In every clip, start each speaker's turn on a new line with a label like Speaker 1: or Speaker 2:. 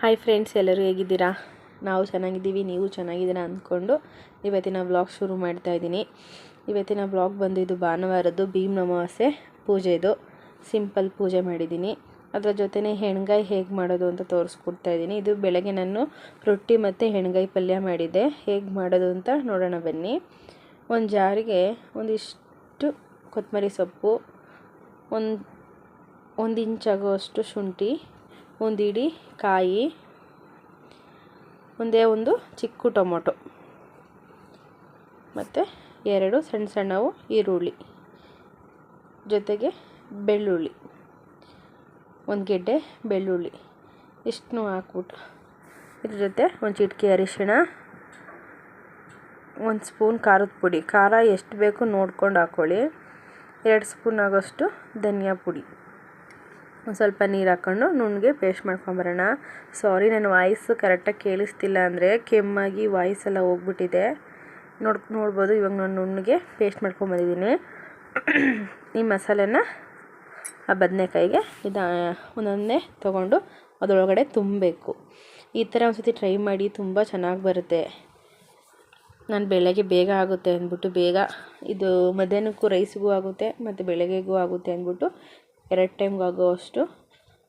Speaker 1: Hi friends ಎಲ್ಲರೂ ಹೇಗಿದ್ದೀರಾ? ನಾವು ಚೆನ್ನಾಗಿದ್ದೀವಿ, ನೀವು ಚೆನ್ನಾಗಿದ್ದೀರಾ ಅಂದ್ಕೊಂಡು ಇವತ್ತಿನ ಬ್ಲಾಗ್ ಶುರು ಮಾಡ್ತಾ ಇದ್ದೀನಿ. ಇವತ್ತಿನ ಬ್ಲಾಗ್ ಬಂದಿದ್ದು ಭಾನುವಾರದ್ದು ಭೀಮ್ ಅಮಾವಾಸ್ಯೆ ಪೂಜೆದು ಸಿಂಪಲ್ ಪೂಜೆ ಮಾಡಿದ್ದೀನಿ. ಅದರ ಜೊತೆನೇ ಹೆಣ್ಗಾಯಿ ಹೇಗೆ ಮಾಡೋದು ಅಂತ ತೋರಿಸ್ಕೊಡ್ತಾ ಇದ್ದೀನಿ. ಇದು ಬೆಳಗ್ಗೆ ನಾನು ರೊಟ್ಟಿ ಮತ್ತು ಹೆಣ್ಗಾಯಿ ಪಲ್ಯ ಮಾಡಿದ್ದೆ. ಹೇಗೆ ಮಾಡೋದು ಅಂತ ನೋಡೋಣ ಬನ್ನಿ. ಒಂದು ಜಾರಿಗೆ ಒಂದಿಷ್ಟು ಕೊತ್ತಂಬರಿ ಸೊಪ್ಪು, ಒಂದು ಒಂದು ಇಂಚಾಗುವಷ್ಟು ಶುಂಠಿ ಒಂದು ಇಡಿ ಕಾಯಿ, ಒಂದೇ ಒಂದು ಚಿಕ್ಕ ಟೊಮೊಟೊ, ಮತ್ತು ಎರಡು ಸಣ್ಣ ಸಣ್ಣವು ಈರುಳ್ಳಿ, ಜೊತೆಗೆ ಬೆಳ್ಳುಳ್ಳಿ, ಒಂದು ಗೆಡ್ಡೆ ಬೆಳ್ಳುಳ್ಳಿ, ಇಷ್ಟನ್ನು ಹಾಕ್ಬಿಟ್ಟು ಇದ್ರ ಜೊತೆ ಒಂದು ಚಿಟಿಕೆ ಅರಿಶಿಣ, ಒಂದು ಸ್ಪೂನ್ ಖಾರದ ಪುಡಿ. ಖಾರ ಎಷ್ಟು ಬೇಕು ನೋಡ್ಕೊಂಡು ಹಾಕ್ಕೊಳ್ಳಿ ಎರಡು ಸ್ಪೂನ್ ಆಗೋಷ್ಟು ಧನಿಯಾ ಪುಡಿ. ಒಂದು ಸ್ವಲ್ಪ ನೀರು ಹಾಕ್ಕೊಂಡು ನುಣ್ಣಗೆ ಪೇಸ್ಟ್ ಮಾಡ್ಕೊಂಬರೋಣ. ಸಾರಿ ನನ್ನ ವಾಯ್ಸ್ ಕರೆಕ್ಟಾಗಿ ಕೇಳಿಸ್ತಿಲ್ಲ ಅಂದರೆ ಕೆಮ್ಮಾಗಿ ವಾಯ್ಸ್ ಎಲ್ಲ ಹೋಗ್ಬಿಟ್ಟಿದೆ. ನೋಡ್, ನೋಡ್ಬೋದು, ಇವಾಗ ನಾನು ನುಣ್ಣಗೆ ಪೇಸ್ಟ್ ಮಾಡ್ಕೊಂಬಂದಿದ್ದೀನಿ. ಈ ಮಸಾಲೆನ ಆ ಬದನೆಕಾಯಿಗೆ ಇದು ಒಂದೊಂದೇ ತೊಗೊಂಡು ಅದರೊಳಗಡೆ ತುಂಬಬೇಕು. ಈ ಥರ ಒಂದು ಸತಿ ಟ್ರೈ ಮಾಡಿ ತುಂಬ ಚೆನ್ನಾಗಿ ಬರುತ್ತೆ. ನಾನು ಬೆಳಗ್ಗೆ ಬೇಗ ಆಗುತ್ತೆ ಅಂದ್ಬಿಟ್ಟು, ಬೇಗ ಇದು ಮಧ್ಯಾಹ್ನಕ್ಕೂ ರೈಸ್ಗೂ ಆಗುತ್ತೆ, ಮತ್ತು ಬೆಳಗ್ಗೆಗೂ ಆಗುತ್ತೆ ಅಂದ್ಬಿಟ್ಟು ಎರಡು ಟೈಮ್ಗೆ ಆಗೋವಷ್ಟು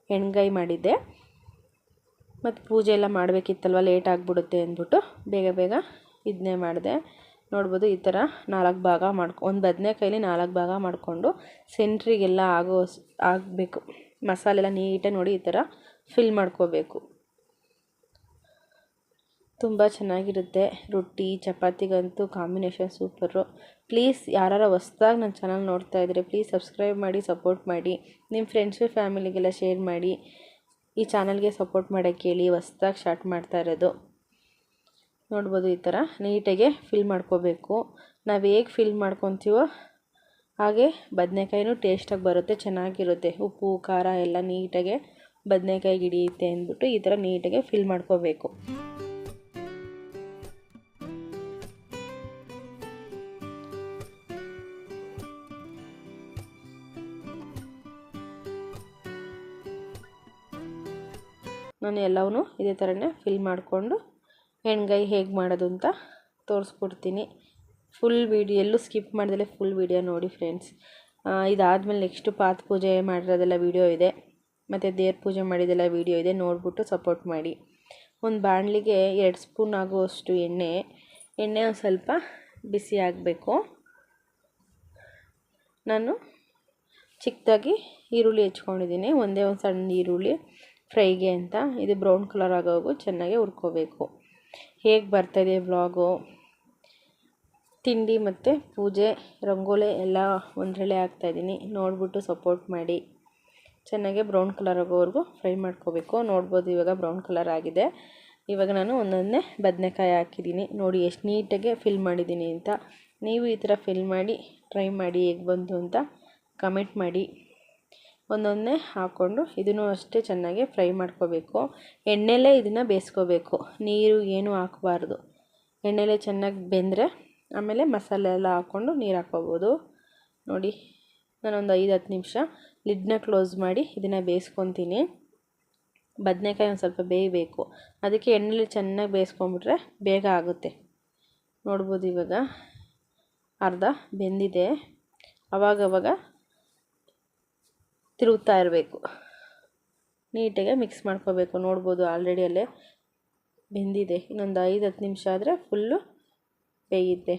Speaker 1: ಎಣ್ಗಾಯಿ ಮಾಡಿದ್ದೆ. ಮತ್ತು ಪೂಜೆ ಎಲ್ಲ ಮಾಡಬೇಕಿತ್ತಲ್ವ, ಲೇಟ್ ಆಗಿಬಿಡುತ್ತೆ ಅಂದ್ಬಿಟ್ಟು ಬೇಗ ಬೇಗ ಇದನ್ನೇ ಮಾಡಿದೆ. ನೋಡ್ಬೋದು ಈ ಥರ ನಾಲ್ಕು ಭಾಗ ಮಾಡ್ಕೊ, ಒಂದು ಬದನೆಕಾಯಲ್ಲಿ ನಾಲ್ಕು ಭಾಗ ಮಾಡಿಕೊಂಡು ಸೆಂಟ್ರಿಗೆಲ್ಲ ಆಗೋ ಆಗಬೇಕು. ಮಸಾಲೆ ಎಲ್ಲ ನೀಟಾಗಿ ನೋಡಿ ಈ ಥರ ಫಿಲ್ ಮಾಡ್ಕೋಬೇಕು. ತುಂಬ ಚೆನ್ನಾಗಿರುತ್ತೆ. ರೊಟ್ಟಿ, ಚಪಾತಿಗಂತೂ ಕಾಂಬಿನೇಷನ್ ಸೂಪರು ಪ್ಲೀಸ್ ಯಾರು ಹೊಸ್ದಾಗಿ ನನ್ನ ಚಾನಲ್ ನೋಡ್ತಾ ಇದ್ದರೆ ಪ್ಲೀಸ್ ಸಬ್ಸ್ಕ್ರೈಬ್ ಮಾಡಿ ಸಪೋರ್ಟ್ ಮಾಡಿ. ನಿಮ್ಮ ಫ್ರೆಂಡ್ಸು ಫ್ಯಾಮಿಲಿಗೆಲ್ಲ ಶೇರ್ ಮಾಡಿ. ಈ ಚಾನಲ್ಗೆ ಸಪೋರ್ಟ್ ಮಾಡೋಕ್ಕೆ ಹೇಳಿ ಹೊಸ್ದಾಗಿ ಸ್ಟಾರ್ಟ್ ಮಾಡ್ತಾ ಇರೋದು. ನೋಡ್ಬೋದು ಈ ಥರ ನೀಟಾಗೆ ಫಿಲ್ ಮಾಡ್ಕೋಬೇಕು. ನಾವು ಹೇಗೆ ಫಿಲ್ ಮಾಡ್ಕೊತೀವೋ ಹಾಗೆ ಬದನೆಕಾಯಿನೂ ಟೇಸ್ಟಾಗಿ ಬರುತ್ತೆ, ಚೆನ್ನಾಗಿರುತ್ತೆ. ಉಪ್ಪು, ಖಾರ ಎಲ್ಲ ನೀಟಾಗೆ ಬದನೆಕಾಯಿ ಹಿಡಿಯುತ್ತೆ ಅಂದ್ಬಿಟ್ಟು ಈ ಥರ ನೀಟಾಗೆ ಫಿಲ್ ಮಾಡ್ಕೋಬೇಕು. ನಾನು ಎಲ್ಲವೂ ಇದೇ ಥರನೇ ಫಿಲ್ ಮಾಡಿಕೊಂಡು ಹೆಣ್ಗಾಯಿ ಹೇಗೆ ಮಾಡೋದು ಅಂತ ತೋರಿಸ್ಕೊಡ್ತೀನಿ. ಫುಲ್ ವೀಡಿಯೋ ಎಲ್ಲೂ ಸ್ಕಿಪ್ ಮಾಡ್ದಲೇ ಫುಲ್ ವೀಡಿಯೋ ನೋಡಿ ಫ್ರೆಂಡ್ಸ್ ಇದಾದಮೇಲೆ ನೆಕ್ಸ್ಟು ಪಾತ್ ಪೂಜೆ ಮಾಡಿರೋದೆಲ್ಲ ವೀಡಿಯೋ ಇದೆ. ಮತ್ತು ದೇವ್ರ ಪೂಜೆ ಮಾಡಿದೆಲ್ಲ ವೀಡಿಯೋ ಇದೆ. ನೋಡಿಬಿಟ್ಟು ಸಪೋರ್ಟ್ ಮಾಡಿ. ಒಂದು ಬಾಣಲಿಗೆ ಎರಡು ಸ್ಪೂನ್ ಆಗುವಷ್ಟು ಎಣ್ಣೆ. ಎಣ್ಣೆ ಒಂದು ಸ್ವಲ್ಪ ಬಿಸಿ ಆಗಬೇಕು. ನಾನು ಚಿಕ್ಕದಾಗಿ ಈರುಳ್ಳಿ ಹೆಚ್ಕೊಂಡಿದ್ದೀನಿ. ಒಂದೇ ಒಂದು ಸಣ್ಣ ಈರುಳ್ಳಿ. ಫ್ರೈಗೆ ಅಂತ. ಇದು ಬ್ರೌನ್ ಕಲರ್ ಆಗೋವರೆಗೂ ಚೆನ್ನಾಗಿ ಹುರ್ಕೋಬೇಕು. ಹೇಗೆ ಬರ್ತಾಯಿದೆ ಬ್ಲಾಗು ತಿಂಡಿ ಮತ್ತು ಪೂಜೆ, ರಂಗೋಲೆ ಎಲ್ಲ ಒಂದರಲ್ಲೇ ಹಾಕ್ತಾಯಿದ್ದೀನಿ ನೋಡಿಬಿಟ್ಟು ಸಪೋರ್ಟ್ ಮಾಡಿ. ಚೆನ್ನಾಗೆ ಬ್ರೌನ್ ಕಲರ್ ಆಗೋವರೆಗೂ ಫ್ರೈ ಮಾಡ್ಕೋಬೇಕು. ನೋಡ್ಬೋದು ಇವಾಗ ಬ್ರೌನ್ ಕಲರ್ ಆಗಿದೆ. ಇವಾಗ ನಾನು ಒಂದೊಂದೇ ಬದನೆಕಾಯಿ ಹಾಕಿದ್ದೀನಿ. ನೋಡಿ ಎಷ್ಟು ನೀಟಾಗೆ ಫಿಲ್ ಮಾಡಿದ್ದೀನಿ ಅಂತ. ನೀವು ಈ ಥರ ಫಿಲ್ ಮಾಡಿ, ಟ್ರೈ ಮಾಡಿ ಹೇಗೆ ಬಂತು ಅಂತ ಕಮೆಂಟ್ ಮಾಡಿ. ಒಂದೊಂದೇ ಹಾಕ್ಕೊಂಡು ಇದನ್ನು ಅಷ್ಟೇ ಚೆನ್ನಾಗಿ ಫ್ರೈ ಮಾಡ್ಕೋಬೇಕು. ಎಣ್ಣೆಲೇ ಇದನ್ನು ಬೇಯಿಸ್ಕೋಬೇಕು. ನೀರು ಏನೂ ಹಾಕಬಾರ್ದು. ಎಣ್ಣೆಲೇ ಚೆನ್ನಾಗಿ ಬೆಂದರೆ ಆಮೇಲೆ ಮಸಾಲೆ ಎಲ್ಲ ಹಾಕ್ಕೊಂಡು ನೀರು ಹಾಕ್ಕೋಬೋದು. ನೋಡಿ, ನಾನೊಂದು ಐದು ಹತ್ತು ನಿಮಿಷ ಲಿಡ್ನ ಕ್ಲೋಸ್ ಮಾಡಿ ಇದನ್ನು ಬೇಯಿಸ್ಕೊತೀನಿ. ಬದನೆಕಾಯಿ ಒಂದು ಸ್ವಲ್ಪ ಬೇಯಬೇಕು. ಅದಕ್ಕೆ ಎಣ್ಣೆಲಿ ಚೆನ್ನಾಗಿ ಬೇಯಿಸ್ಕೊಂಬಿಟ್ರೆ ಬೇಗ ಆಗುತ್ತೆ. ನೋಡ್ಬೋದು ಇವಾಗ ಅರ್ಧ ಬೆಂದಿದೆ. ಅವಾಗವಾಗ ತಿರುಗ್ತಾ ಇರಬೇಕು. ನೀಟಾಗಿ ಮಿಕ್ಸ್ ಮಾಡ್ಕೋಬೇಕು. ನೋಡ್ಬೋದು ಆಲ್ರೆಡಿ ಅಲ್ಲೇ ಬೆಂದಿದೆ. ಇನ್ನೊಂದು ಐದು, ಹತ್ತು ನಿಮಿಷ ಆದರೆ ಫುಲ್ಲು ಬೇಯುತ್ತೆ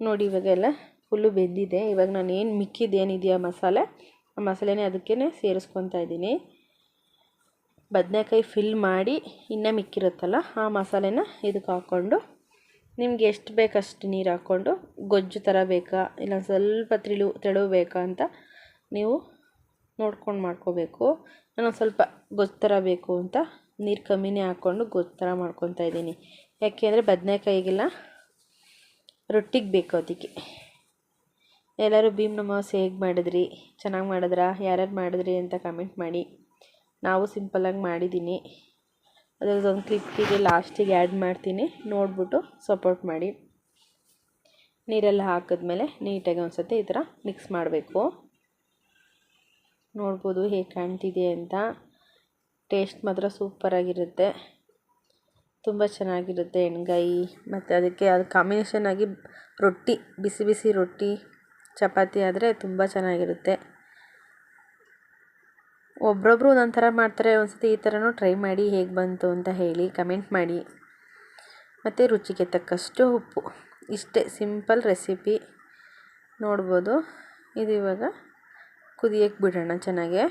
Speaker 1: ನೋಡಿ ಇವಾಗೆಲ್ಲ ಫುಲ್ಲು ಬೆಂದಿದೆ. ಇವಾಗ ನಾನು ಏನು ಮಿಕ್ಕಿದ್ದೇನಿದೆಯಾ ಮಸಾಲೆ? ಆ ಮಸಾಲೆನೇ ಅದಕ್ಕೇ ಸೇರಿಸ್ಕೊತಾ ಇದ್ದೀನಿ. ಬದನೆಕಾಯಿ ಫಿಲ್ ಮಾಡಿ ಇನ್ನೂ ಮಿಕ್ಕಿರುತ್ತಲ್ಲ, ಆ ಮಸಾಲೆನ ಇದಕ್ಕೆ ಹಾಕ್ಕೊಂಡು ನಿಮ್ಗೆ ಎಷ್ಟು ಬೇಕಷ್ಟು ನೀರು ಹಾಕ್ಕೊಂಡು ಗೊಜ್ಜು ಥರ ಬೇಕಾ? ಇಲ್ಲ ಸ್ವಲ್ಪ ತಿಳು, ತೆಳು ಬೇಕಾ ಅಂತ ನೀವು ನೋಡ್ಕೊಂಡು ಮಾಡ್ಕೋಬೇಕು. ನಾನು ಸ್ವಲ್ಪ ಗೊಜ್ಜು ಥರ ಬೇಕು ಅಂತ ನೀರು ಕಮ್ಮಿನೇ ಹಾಕ್ಕೊಂಡು ಗೊಜ್ಜು ಥರ ಮಾಡ್ಕೊತಾ ಇದ್ದೀನಿ. ಯಾಕೆ ಅಂದರೆ ಬದನೆಕಾಯಿಗೆಲ್ಲ ರೊಟ್ಟಿಗೆ ಬೇಕು ಅದಕ್ಕೆ. ಎಲ್ಲರೂ ಭೀಮ್ ನಮಾಸ್ ಹೇಗೆ ಮಾಡಿದ್ರಿ? ಚೆನ್ನಾಗಿ ಮಾಡಿದ್ರಾ? ಯಾರ್ಯಾರು ಮಾಡಿದ್ರಿ ಅಂತ ಕಮೆಂಟ್ ಮಾಡಿ. ನಾವು ಸಿಂಪಲ್ಲಾಗಿ ಮಾಡಿದ್ದೀನಿ. ಅದರದ್ದೊಂದು ಕ್ಲಿಪ್ಪಿಗೆ ಲಾಸ್ಟಿಗೆ ಆ್ಯಡ್ ಮಾಡ್ತೀನಿ. ನೋಡಿಬಿಟ್ಟು ಸಪೋರ್ಟ್ ಮಾಡಿ. ನೀರೆಲ್ಲ ಹಾಕಿದ್ಮೇಲೆ ನೀಟಾಗಿ ಒಂದು ಸತಿ ಈ ಥರ ಮಿಕ್ಸ್ ಮಾಡಬೇಕು. ನೋಡ್ಬೋದು ಹೇಗೆ ಕಾಣ್ತಿದೆ ಅಂತ. ಟೇಸ್ಟ್ ಮಾತ್ರ ಸೂಪರಾಗಿರುತ್ತೆ ತುಂಬ ಚೆನ್ನಾಗಿರುತ್ತೆ ಎಣ್ಗಾಯಿ. ಮತ್ತು ಅದಕ್ಕೆ ಅದು ಕಾಂಬಿನೇಷನ್ ಆಗಿ ರೊಟ್ಟಿ, ಬಿಸಿ ಬಿಸಿ ರೊಟ್ಟಿ, ಚಪಾತಿ ಆದರೆ ತುಂಬ ಚೆನ್ನಾಗಿರುತ್ತೆ. ಒಬ್ರೊಬ್ರು ಒಂದೊಂದು ಥರ ಮಾಡ್ತಾರೆ, ಒಂದ್ಸತಿ ಈ ಥರನೂ ಟ್ರೈ ಮಾಡಿ ಹೇಗೆ ಬಂತು ಅಂತ ಹೇಳಿ ಕಮೆಂಟ್ ಮಾಡಿ. ಮತ್ತು ರುಚಿಗೆ ತಕ್ಕಷ್ಟು ಉಪ್ಪು. ಇಷ್ಟೇ, ಸಿಂಪಲ್ ರೆಸಿಪಿ. ನೋಡ್ಬೋದು. ಇದು ಇವಾಗ ಕುದಿಯಕ್ಕೆ ಬಿಡೋಣ ಚೆನ್ನಾಗೆ.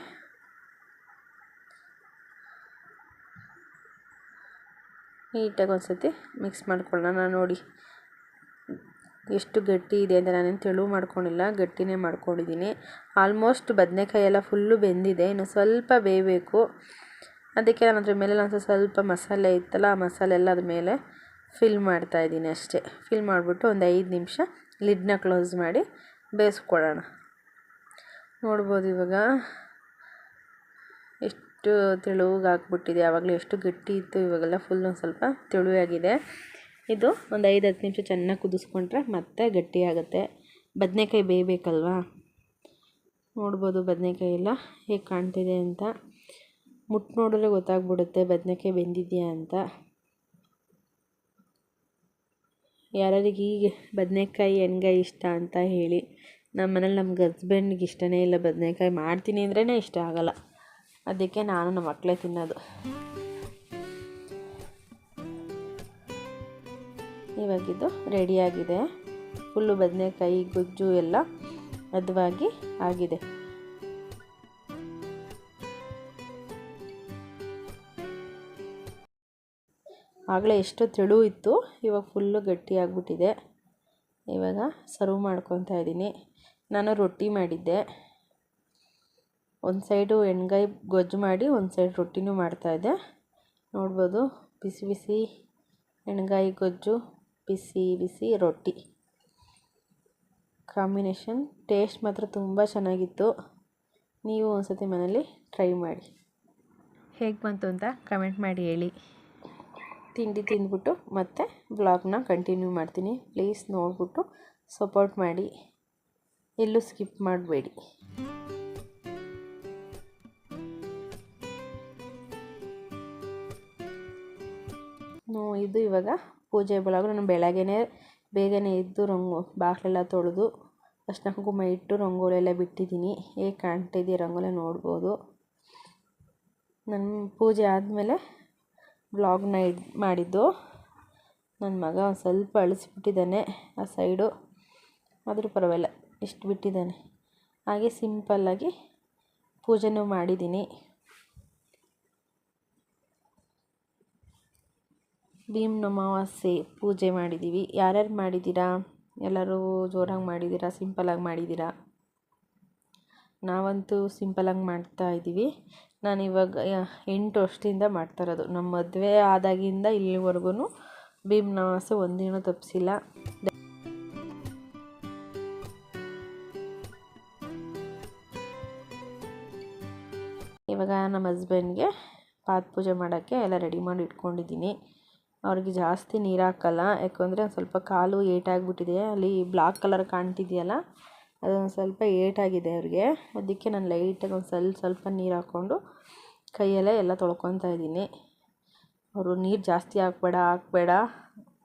Speaker 1: ನೀಟಾಗಿ ಒಂದು ಸತಿ ಮಿಕ್ಸ್ ಮಾಡ್ಕೊಳ್ಳೋಣ ನೋಡಿ. ಎಷ್ಟು ಗಟ್ಟಿ ಇದೆ ಅಂತ ನಾನೇನು ತೆಳು ಮಾಡ್ಕೊಂಡಿಲ್ಲ, ಗಟ್ಟಿನೇ ಮಾಡ್ಕೊಂಡಿದ್ದೀನಿ. ಆಲ್ಮೋಸ್ಟ್ ಬದನೆಕಾಯಿ ಎಲ್ಲ ಫುಲ್ಲು ಬೆಂದಿದೆ, ಇನ್ನು ಸ್ವಲ್ಪ ಬೇಯಬೇಕು. ಅದಕ್ಕೆ ನಾನು ಅದ್ರ ಮೇಲೆ ಒಂದು ಸ್ವಲ್ಪ ಮಸಾಲೆ ಇತ್ತಲ್ಲ, ಆ ಮಸಾಲೆ ಎಲ್ಲ ಅದ್ರ ಮೇಲೆ ಫಿಲ್ ಮಾಡ್ತಾ ಇದ್ದೀನಿ ಅಷ್ಟೇ. ಫಿಲ್ ಮಾಡಿಬಿಟ್ಟು ಒಂದು ಐದು ನಿಮಿಷ ಲಿಡ್ನ ಕ್ಲೋಸ್ ಮಾಡಿ ಬೇಯಿಸ್ಕೊಳ್ಳೋಣ ನೋಡ್ಬೋದು ಇವಾಗ ಎಷ್ಟು ತೆಳುವಾಗ್ಬಿಟ್ಟಿದೆ ಯಾವಾಗಲೂ ಎಷ್ಟು ಗಟ್ಟಿ ಇತ್ತು, ಇವಾಗೆಲ್ಲ ಫುಲ್ ಒಂದು ಸ್ವಲ್ಪ ತೆಳುವಾಗಿದೆ ಇದು ಒಂದು ಐದು, ಹತ್ತು ನಿಮಿಷ ಚೆನ್ನಾಗಿ ಕುದಿಸ್ಕೊಂಡ್ರೆ ಮತ್ತೆ ಗಟ್ಟಿಯಾಗುತ್ತೆ ಬದನೆಕಾಯಿ ಬೇಯಬೇಕಲ್ವಾ? ನೋಡ್ಬೋದು ಬದನೆಕಾಯಿ ಎಲ್ಲ ಹೇಗೆ ಕಾಣ್ತಿದೆ ಅಂತ. ಮುಟ್ಟು ನೋಡಿದ್ರೆ ಗೊತ್ತಾಗ್ಬಿಡುತ್ತೆ ಬದನೆಕಾಯಿ ಬೆಂದಿದೆಯಾ ಅಂತ. ಯಾರ್ಯಾರಿಗೆ ಈಗ ಬದನೆಕಾಯಿ ಎಣ್ಗಾಯಿ ಇಷ್ಟ ಅಂತ ಹೇಳಿ. ನಮ್ಮ ಮನೇಲಿ ನಮ್ಗೆ ಹಸ್ಬೆಂಡ್ಗೆ ಇಷ್ಟನೇ ಇಲ್ಲ ಬದನೆಕಾಯಿ. ಮಾಡ್ತೀನಿ ಅಂದ್ರೇ ಇಷ್ಟ ಆಗೋಲ್ಲ. ಅದಕ್ಕೆ ನಾನು ನಮ್ಮ ಮಕ್ಕಳೇ ತಿನ್ನೋದು. ಇವಾಗಿದ್ದು ರೆಡಿಯಾಗಿದೆ ಫುಲ್ಲು ಬದನೆಕಾಯಿ, ಗೊಜ್ಜು ಎಲ್ಲ ಅದವಾಗಿ ಆಗಿದೆ. ಆಗಲೇ ಎಷ್ಟು ತೆಳು ಇತ್ತು, ಇವಾಗ ಫುಲ್ಲು ಗಟ್ಟಿಯಾಗ್ಬಿಟ್ಟಿದೆ ಇವಾಗ ಸರ್ವ್ ಮಾಡ್ಕೊತಾ ಇದ್ದೀನಿ. ನಾನು ರೊಟ್ಟಿ ಮಾಡಿದ್ದೆ. ಒಂದು ಸೈಡು ಎಣ್ಗಾಯಿ ಗೊಜ್ಜು ಮಾಡಿ, ಒಂದು ಸೈಡ್ ರೊಟ್ಟಿನೂ ಮಾಡ್ತಾಯಿದ್ದೆ ನೋಡ್ಬೋದು, ಬಿಸಿ ಬಿಸಿ ಎಣ್ಗಾಯಿ, ಗೊಜ್ಜು ಬಿಸಿ ಬಿಸಿ ರೊಟ್ಟಿ. ಕಾಂಬಿನೇಷನ್ ಟೇಸ್ಟ್ ಮಾತ್ರ ತುಂಬ ಚೆನ್ನಾಗಿತ್ತು. ನೀವು ಒಂದ್ಸತಿ ಮನೇಲಿ ಟ್ರೈ ಮಾಡಿ. ಹೇಗೆ ಬಂತು ಅಂತ ಕಮೆಂಟ್ ಮಾಡಿ ಹೇಳಿ. ತಿಂಡಿ ತಿಂದ್ಬಿಟ್ಟು ಮತ್ತೆ ಬ್ಲಾಗ್ನ ಕಂಟಿನ್ಯೂ ಮಾಡ್ತೀನಿ. ಪ್ಲೀಸ್ ನೋಡಿಬಿಟ್ಟು ಸಪೋರ್ಟ್ ಮಾಡಿ. ಎಲ್ಲೂ ಸ್ಕಿಪ್ ಮಾಡಬೇಡಿ. ಇದು ಇವಾಗ ಪೂಜೆ ಬಳಗ ನಾನು ಬೆಳಗ್ಗೆನೇ ಬೇಗನೆ ಎದ್ದು ರಂಗು ಬಾಗಿಲೆಲ್ಲ ತೊಳೆದು ಅರ್ಶಿನ ಕುಂಕುಮ ಇಟ್ಟು ರಂಗೋಲಿ ಎಲ್ಲ ಬಿಟ್ಟಿದ್ದೀನಿ. ಹೇಗೆ ಕಾಣ್ತಿದೆ ರಂಗೋಲಿ ನೋಡ್ಬೋದು. ನನ್ನ ಪೂಜೆ ಆದಮೇಲೆ ಬ್ಲಾಗ್ನ ಇದು ಮಾಡಿದ್ದು. ನನ್ನ ಮಗ ಒಂದು ಸ್ವಲ್ಪ ಅಳಿಸ್ಬಿಟ್ಟಿದ್ದಾನೆ ಆ ಸೈಡು. ಆದರೂ ಪರವಾಗಿಲ್ಲ, ಇಷ್ಟು ಬಿಟ್ಟಿದ್ದಾನೆ. ಹಾಗೆ ಸಿಂಪಲ್ಲಾಗಿ ಪೂಜೆನೂ ಮಾಡಿದ್ದೀನಿ. ಭೀಮ್ ಅಮಾವಾಸ್ಯೆ ಪೂಜೆ ಮಾಡಿದ್ದೀವಿ ಯಾರ್ಯಾರು ಮಾಡಿದ್ದೀರಾ? ಎಲ್ಲರೂ ಜೋರಾಗಿ ಮಾಡಿದ್ದೀರಾ? ಸಿಂಪಲಾಗಿ ಮಾಡಿದ್ದೀರಾ? ನಾವಂತೂ ಸಿಂಪಲಾಗಿ ಮಾಡ್ತಾ ಇದ್ದೀವಿ. ನಾನು ಇವಾಗ ಎಂಟು ವರ್ಷದಿಂದ ಮಾಡ್ತಾ ಇರೋದು. ನಮ್ಮ ಮದುವೆ ಆದಾಗಿಂದ ಇಲ್ಲಿವರೆಗೂ ಭೀಮ್ ಅಮಾವಾಸ್ಯೆ ಒಂದಿನ ತಪ್ಪಿಸಿಲ್ಲ ಇವಾಗ ನಮ್ಮ ಹಸ್ಬೆಂಡ್ಗೆ ಪಾದ ಪೂಜೆ ಮಾಡೋಕ್ಕೆ ಎಲ್ಲ ರೆಡಿ ಮಾಡಿ ಇಟ್ಕೊಂಡಿದ್ದೀನಿ ಅವ್ರಿಗೆ ಜಾಸ್ತಿ ನೀರು ಹಾಕಲ್ಲ. ಯಾಕಂದರೆ ಸ್ವಲ್ಪ ಕಾಲು ಏಟಾಗಿಬಿಟ್ಟಿದೆ ಅಲ್ಲಿ ಬ್ಲಾಕ್ ಕಲರ್ ಕಾಣ್ತಿದೆಯಲ್ಲ, ಅದೊಂದು ಸ್ವಲ್ಪ ಏಟಾಗಿದೆ ಅವ್ರಿಗೆ. ಅದಕ್ಕೆ ನಾನು ಲೈಟಾಗಿ ಒಂದು ಸ್ವಲ್ಪ ಸ್ವಲ್ಪ ನೀರು ಹಾಕ್ಕೊಂಡು ಕೈಯಲ್ಲೇ ಎಲ್ಲ ತೊಳ್ಕೊತಾ ಇದ್ದೀನಿ. ಅವರು ನೀರು ಜಾಸ್ತಿ ಹಾಕ್ಬೇಡ ಹಾಕ್ಬೇಡ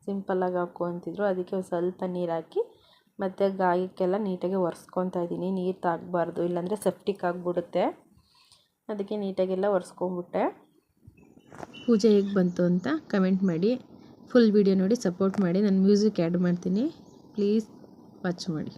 Speaker 1: ಸಿಂಪಲ್ಲಾಗಿ ಹಾಕು ಅಂತಿದ್ರು. ಅದಕ್ಕೆ ಒಂದು ಸ್ವಲ್ಪ ನೀರು ಹಾಕಿ ಮತ್ತು ಗಾಯಕ್ಕೆಲ್ಲ ನೀಟಾಗಿ ಒರೆಸ್ಕೊತಾ ಇದ್ದೀನಿ. ನೀರು ತಾಗಬಾರ್ದು, ಇಲ್ಲಾಂದರೆ ಸೆಫ್ಟಿಕ್ ಆಗಿಬಿಡುತ್ತೆ. ಅದಕ್ಕೆ ನೀಟಾಗೆಲ್ಲ ಒರೆಸ್ಕೊಂಬಿಟ್ಟೆ ಪೂಜೆ ಹೇಗೆ ಬಂತು ಅಂತ ಕಮೆಂಟ್ ಮಾಡಿ. ಫುಲ್ ವಿಡಿಯೋ ನೋಡಿ ಸಪೋರ್ಟ್ ಮಾಡಿ. ನಾನು ಮ್ಯೂಸಿಕ್ ಆ್ಯಡ್ ಮಾಡ್ತೀನಿ. ಪ್ಲೀಸ್ ವಾಚ್ ಮಾಡಿ.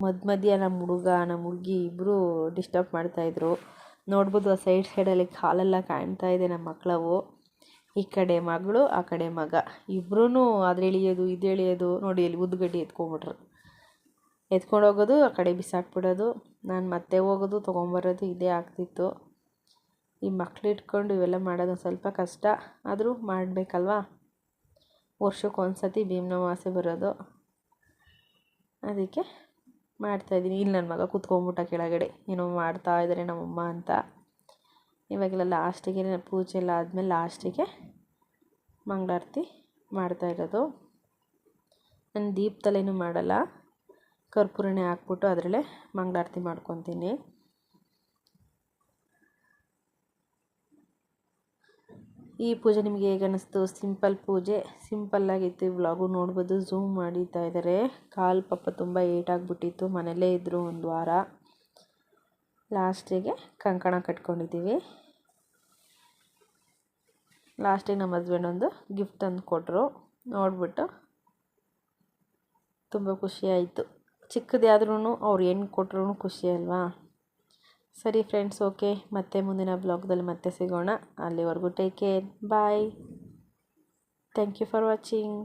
Speaker 1: ಮಧ್ಯ ಮಧ್ಯ ನಮ್ಮ ಹುಡುಗ ನಮ್ಮ ಹುಡುಗಿ ಇಬ್ಬರು ಡಿಸ್ಟರ್ಬ್ ಮಾಡ್ತಾಯಿದ್ರು ನೋಡ್ಬೋದು ಆ ಸೈಡ್ ಸೈಡಲ್ಲಿ ಕಾಲೆಲ್ಲ ಕಾಣ್ತಾ ಇದೆ ನಮ್ಮ ಮಕ್ಕಳವು ಈ ಕಡೆ ಮಗಳು, ಆ ಕಡೆ ಮಗ. ಇಬ್ಬರೂ ಅದು ಎಳಿಯೋದು, ಇದು ಎಳಿಯೋದು ನೋಡಿ ಅಲ್ಲಿ ಉದ್ದುಗಡ್ಡಿ ಎತ್ಕೊಂಬಿಟ್ರು ಎತ್ಕೊಂಡು ಹೋಗೋದು, ಆ ಕಡೆ ಬಿಸಾಕ್ಬಿಡೋದು. ನಾನು ಮತ್ತೆ ಹೋಗೋದು, ತೊಗೊಂಬರೋದು, ಇದೇ ಆಗ್ತಿತ್ತು. ಈ ಮಕ್ಳು ಇಟ್ಕೊಂಡು ಇವೆಲ್ಲ ಮಾಡೋದು ಸ್ವಲ್ಪ ಕಷ್ಟ. ಆದರೂ ಮಾಡಬೇಕಲ್ವಾ? ವರ್ಷಕ್ಕೆ ಒಂದು ಸತಿ ಭೀಮನವಾಸೆ ಬರೋದು. ಅದಕ್ಕೆ ಮಾಡ್ತಾಯಿದ್ದೀನಿ ಇಲ್ಲಿ ನನ್ನ ಮಗ ಕೂತ್ಕೊಂಬಿಟ್ಟ ಕೆಳಗಡೆ. ಏನೋ ಮಾಡ್ತಾ ಇದ್ದಾರೆ ನಮ್ಮಮ್ಮ ಅಂತ. ಇವಾಗೆಲ್ಲ ಲಾಸ್ಟಿಗೆ ಪೂಜೆ ಎಲ್ಲ ಆದಮೇಲೆ ಲಾಸ್ಟಿಗೆ ಮಂಗಳಾರತಿ ಮಾಡ್ತಾ ಇರೋದು. ನಾನು ದೀಪದಲ್ಲೇನು ಮಾಡಲ್ಲ. ಕರ್ಪೂರನೇ ಹಾಕ್ಬಿಟ್ಟು ಅದರಲ್ಲೇ ಮಂಗಳಾರತಿ ಮಾಡ್ಕೊತೀನಿ. ಈ ಪೂಜೆ ನಿಮಗೆ ಹೇಗೆ ಅನ್ನಿಸ್ತು ಸಿಂಪಲ್ ಪೂಜೆ ಸಿಂಪಲ್ಲಾಗಿತ್ತು ಈ ವ್ಲಾಗು ನೋಡ್ಬೋದು ಝೂಮ್ ಮಾಡಿತಾ ಇದ್ದಾರೆ. ಕಾಲು ಪಾಪ ತುಂಬ ಏಟಾಗ್ಬಿಟ್ಟಿತ್ತು, ಮನೇಲೇ ಇದ್ದರು ಒಂದು ವಾರ. ಲಾಸ್ಟಿಗೆ ಕಂಕಣ ಕಟ್ಕೊಂಡಿದ್ದೀವಿ. ಲಾಸ್ಟಿಗೆ ನಮ್ಮ ಹಸ್ಬೆಂಡ್ ಒಂದು ಗಿಫ್ಟ್ ತಂದು ಕೊಟ್ಟರು ನೋಡಿಬಿಟ್ಟು ತುಂಬ ಖುಷಿಯಾಯಿತು ಚಿಕ್ಕದಾದ್ರೂ ಅವ್ರು ಏನು ಕೊಟ್ಟರು ಖುಷಿ ಅಲ್ವಾ? ಸರಿ ಫ್ರೆಂಡ್ಸ್ ಓಕೆ ಮತ್ತೆ ಮುಂದಿನ ಬ್ಲಾಗ್ದಲ್ಲಿ ಮತ್ತೆ ಸಿಗೋಣ. ಅಲ್ಲಿವರೆಗೂ take care bye thank you for watching